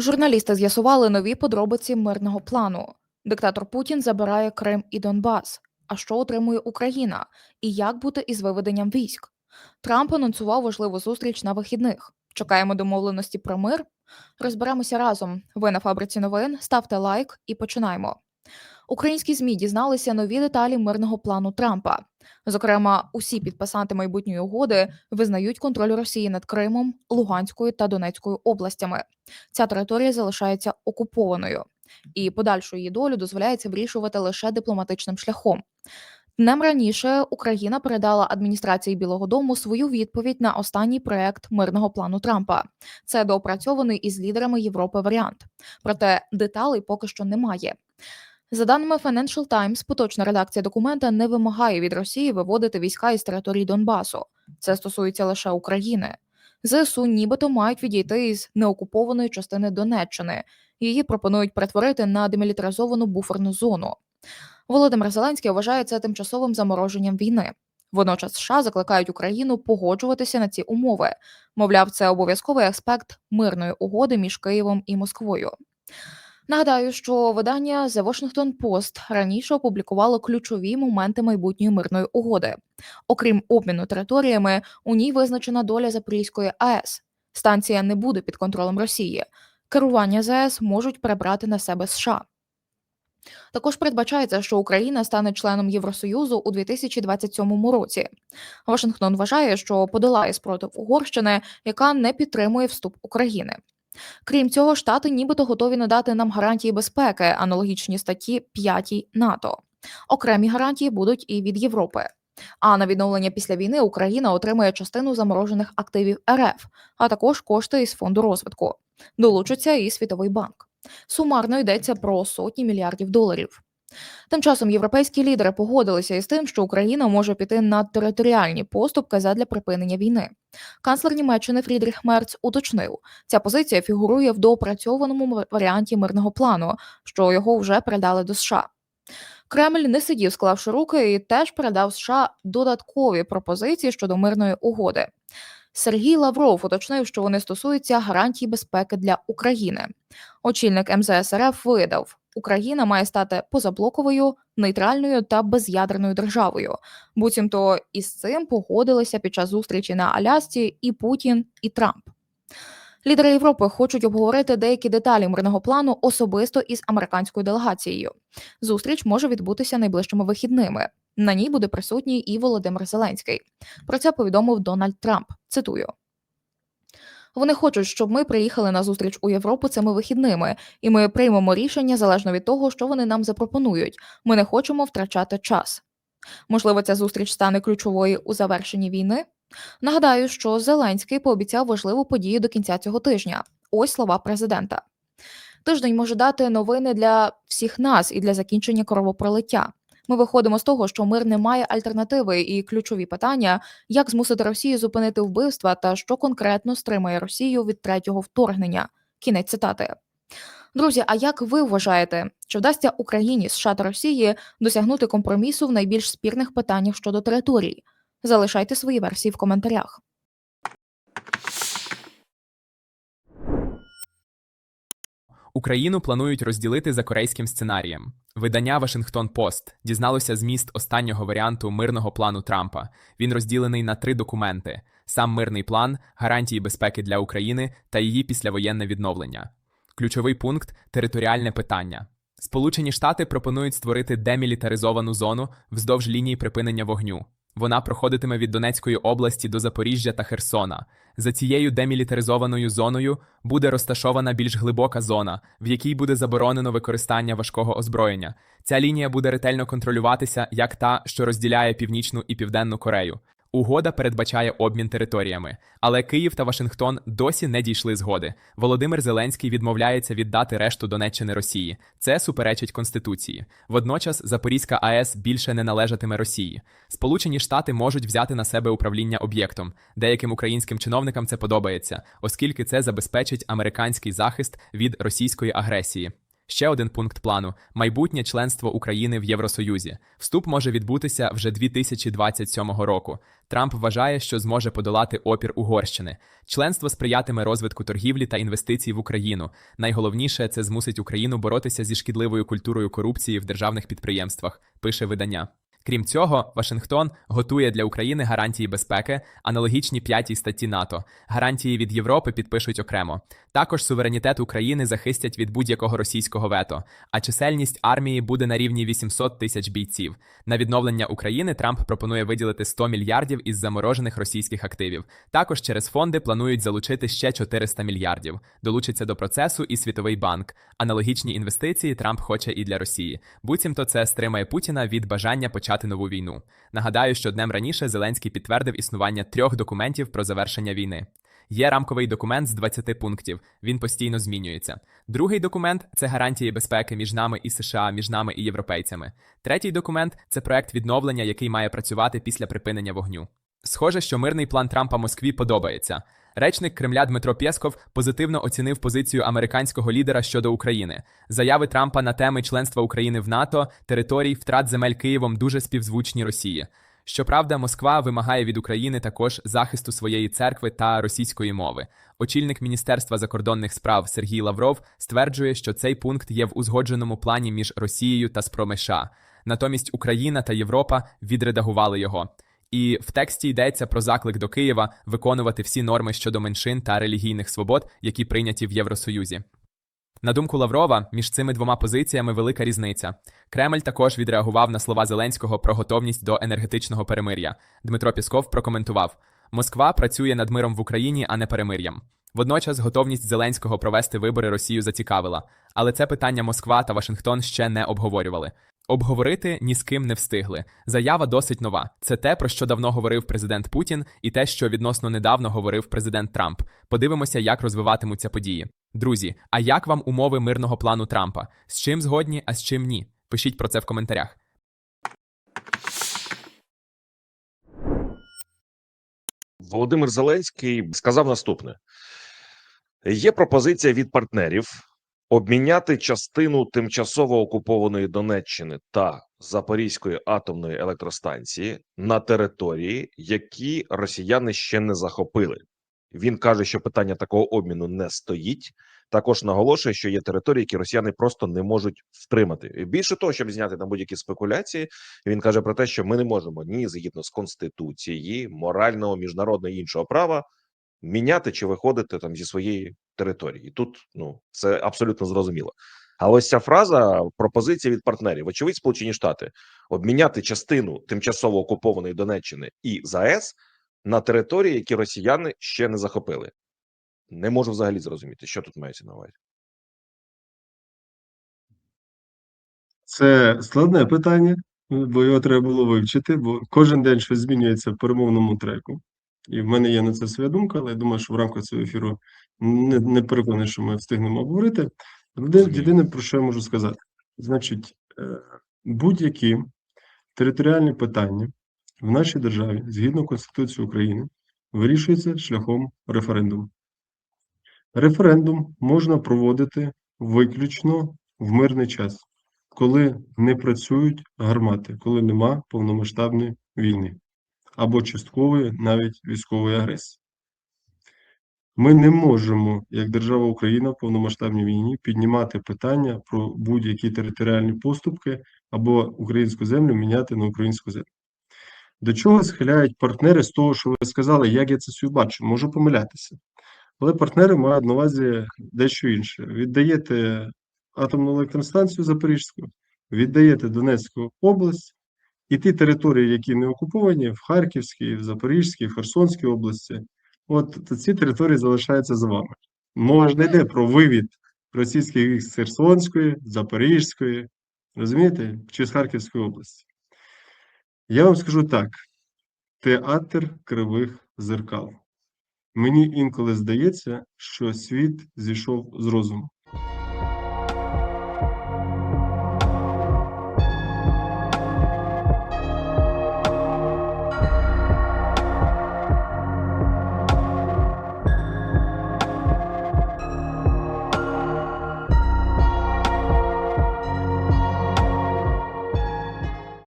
Журналісти з'ясували нові подробиці мирного плану. Диктатор Путін забирає Крим і Донбас. А що отримує Україна? І як бути із виведенням військ? Трамп анонсував важливу зустріч на вихідних. Чекаємо домовленості про мир. Розберемося разом. Ви на фабриці новин. Ставте лайк і починаємо. Українські змі дізналися нові деталі мирного плану Трампа. Зокрема, усі підписанти майбутньої угоди визнають контроль Росії над Кримом, Луганською та Донецькою областями. Ця територія залишається окупованою, і подальшу її долю дозволяється вирішувати лише дипломатичним шляхом. Днем раніше Україна передала адміністрації Білого Дому свою відповідь на останній проект мирного плану Трампа. Це доопрацьований із лідерами Європи варіант. Проте деталей поки що немає. За даними Financial Times, поточна редакція документа не вимагає від Росії виводити війська із території Донбасу. Це стосується лише України. ЗСУ нібито мають відійти із неокупованої частини Донеччини. Її пропонують перетворити на демілітаризовану буферну зону. Володимир Зеленський вважає це тимчасовим замороженням війни. Водночас США закликають Україну погоджуватися на ці умови. Мовляв, це обов'язковий аспект мирної угоди між Києвом і Москвою. Нагадаю, що видання The Washington Post раніше опублікувало ключові моменти майбутньої мирної угоди. Окрім обміну територіями, у ній визначена доля Запорізької АЕС. Станція не буде під контролем Росії. Керування ЗАЕС можуть перебрати на себе США. Також передбачається, що Україна стане членом Євросоюзу у 2027 році. Вашингтон вважає, що подолає спротив Угорщини, яка не підтримує вступ України. Крім цього, штати нібито готові надати нам гарантії безпеки, аналогічні статті 5 НАТО. Окремі гарантії будуть і від Європи. А на відновлення після війни Україна отримує частину заморожених активів РФ, а також кошти із фонду розвитку. Долучиться і Світовий банк. Сумарно йдеться про сотні мільярдів доларів. Тим часом європейські лідери погодилися із тим, що Україна може піти на територіальні поступки задля припинення війни. Канцлер Німеччини Фрідріх Мерц уточнив, ця позиція фігурує в доопрацьованому варіанті мирного плану, що його вже передали до США. Кремль не сидів, склавши руки, і теж передав США додаткові пропозиції щодо мирної угоди. Сергій Лавров уточнив, що вони стосуються гарантій безпеки для України. Очільник МЗС РФ видав, Україна має стати позаблоковою, нейтральною та без'ядерною державою. Буцімто із цим погодилися під час зустрічі на Алясці і Путін, і Трамп. Лідери Європи хочуть обговорити деякі деталі мирного плану особисто із американською делегацією. Зустріч може відбутися найближчими вихідними. На ній буде присутній і Володимир Зеленський. Про це повідомив Дональд Трамп. Цитую. Вони хочуть, щоб ми приїхали на зустріч у Європу цими вихідними, і ми приймемо рішення залежно від того, що вони нам запропонують. Ми не хочемо втрачати час. Можливо, ця зустріч стане ключовою у завершенні війни. Нагадаю, що Зеленський пообіцяв важливу подію до кінця цього тижня. Ось слова президента. Тиждень може дати новини для всіх нас і для закінчення кровопролиття. Ми виходимо з того, що мир не має альтернативи, і ключові питання, як змусити Росію зупинити вбивства та що конкретно стримає Росію від третього вторгнення. Кінець цитати. Друзі, а як ви вважаєте, чи вдасться Україні США та Росії досягнути компромісу в найбільш спірних питаннях щодо території? Залишайте свої версії в коментарях. Україну планують розділити за корейським сценарієм. Видання Вашингтон Пост дізналося зміст останнього варіанту мирного плану Трампа. Він розділений на три документи: сам мирний план, гарантії безпеки для України та її післявоєнне відновлення. Ключовий пункт територіальне питання. Сполучені Штати пропонують створити демілітаризовану зону вздовж лінії припинення вогню. Вона проходитиме від Донецької області до Запоріжжя та Херсона. За цією демілітаризованою зоною буде розташована більш глибока зона, в якій буде заборонено використання важкого озброєння. Ця лінія буде ретельно контролюватися як та, що розділяє Північну і Південну Корею. Угода передбачає обмін територіями, але Київ та Вашингтон досі не дійшли згоди. Володимир Зеленський відмовляється віддати решту Донеччини Росії. Це суперечить конституції. Водночас Запорізька АЕС більше не належатиме Росії. Сполучені Штати можуть взяти на себе управління об'єктом. Деяким українським чиновникам це подобається, оскільки це забезпечить американський захист від російської агресії. Ще один пункт плану майбутнє членство України в Євросоюзі. Вступ може відбутися вже 2027 року. Трамп вважає, що зможе подолати опір Угорщини. Членство сприятиме розвитку торгівлі та інвестицій в Україну. Найголовніше це змусить Україну боротися зі шкідливою культурою корупції в державних підприємствах. Пише видання. Крім цього, Вашингтон готує для України гарантії безпеки, аналогічні п'ятій статті НАТО. Гарантії від Європи підпишуть окремо. Також суверенітет України захистять від будь-якого російського вето, а чисельність армії буде на рівні 800 тисяч бійців. На відновлення України Трамп пропонує виділити 100 мільярдів із заморожених російських активів. Також через фонди планують залучити ще 400 мільярдів. Долучиться до процесу і Світовий банк. Аналогічні інвестиції Трамп хоче і для Росії. Буцімто це стримає Путіна від бажання почати нову війну. Нагадаю, що днем раніше Зеленський підтвердив існування трьох документів про завершення війни. Є рамковий документ з 20 пунктів. Він постійно змінюється. Другий документ це гарантії безпеки між нами і США, між нами і європейцями. Третій документ це проект відновлення, який має працювати після припинення вогню. Схоже, що мирний план Трампа Москві подобається. Речник Кремля Дмитро Пєсков позитивно оцінив позицію американського лідера щодо України. Заяви Трампа на теми членства України в НАТО, територій, втрат земель Києвом дуже співзвучні Росії. Щоправда, Москва вимагає від України також захисту своєї церкви та російської мови. Очільник Міністерства закордонних справ Сергій Лавров стверджує, що цей пункт є в узгодженому плані між Росією та Спромеша. Натомість Україна та Європа відредагували його. І в тексті йдеться про заклик до Києва виконувати всі норми щодо меншин та релігійних свобод, які прийняті в Євросоюзі. На думку Лаврова, між цими двома позиціями велика різниця. Кремль також відреагував на слова Зеленського про готовність до енергетичного перемир'я. Дмитро Пісков прокоментував: Москва працює над миром в Україні, а не перемир'ям. Водночас готовність Зеленського провести вибори Росію зацікавила, але це питання Москва та Вашингтон ще не обговорювали. Обговорити ні з ким не встигли. Заява досить нова. Це те, про що давно говорив президент Путін, і те, що відносно недавно говорив президент Трамп. Подивимося, як розвиватимуться події. Друзі, а як вам умови мирного плану Трампа? З чим згодні, а з чим ні? Пишіть про це в коментарях. Володимир Зеленський сказав наступне: є пропозиція від партнерів обміняти частину тимчасово окупованої Донеччини та Запорізької атомної електростанції на території, які росіяни ще не захопили. Він каже, що питання такого обміну не стоїть. Також наголошує, що є території, які росіяни просто не можуть втримати. І Більше того, щоб зняти там будь-які спекуляції, він каже про те, що ми не можемо ні згідно з конституції, морального, міжнародного іншого права міняти чи виходити там зі своєї території. Тут ну це абсолютно зрозуміло. А ось ця фраза пропозиція від партнерів, очевидь, Сполучені Штати обміняти частину тимчасово окупованої Донеччини і ЗАЕС на території, які росіяни ще не захопили. Не можу взагалі зрозуміти, що тут мається на увазі. Це складне питання, бо його треба було вивчити, бо кожен день щось змінюється в перемовному треку. І в мене є на це своя думка, але я думаю, що в рамках цього ефіру не, не переконаний, що ми встигнемо обговорити. Єдине, єдине, про що я можу сказати, значить, е, будь-які територіальні питання в нашій державі, згідно Конституції України, вирішуються шляхом референдуму. Референдум можна проводити виключно в мирний час, коли не працюють гармати, коли нема повномасштабної війни або часткової навіть військової агресії. Ми не можемо, як держава Україна в повномасштабній війні, піднімати питання про будь-які територіальні поступки або українську землю міняти на українську землю. До чого схиляють партнери з того, що ви сказали, як я це собі бачу, можу помилятися. Але партнери мають на увазі дещо інше. Віддаєте атомну електростанцію Запорізьку, віддаєте Донецьку область, і ті території, які не окуповані, в Харківській, в Запорізькій, в Херсонській області, от ці території залишаються за вами. Мова ж не йде про вивід російських військ з Херсонської, Запорізької, розумієте, чи з Харківської області. Я вам скажу так: театр кривих зеркал. Мені інколи здається, що світ зійшов з розуму.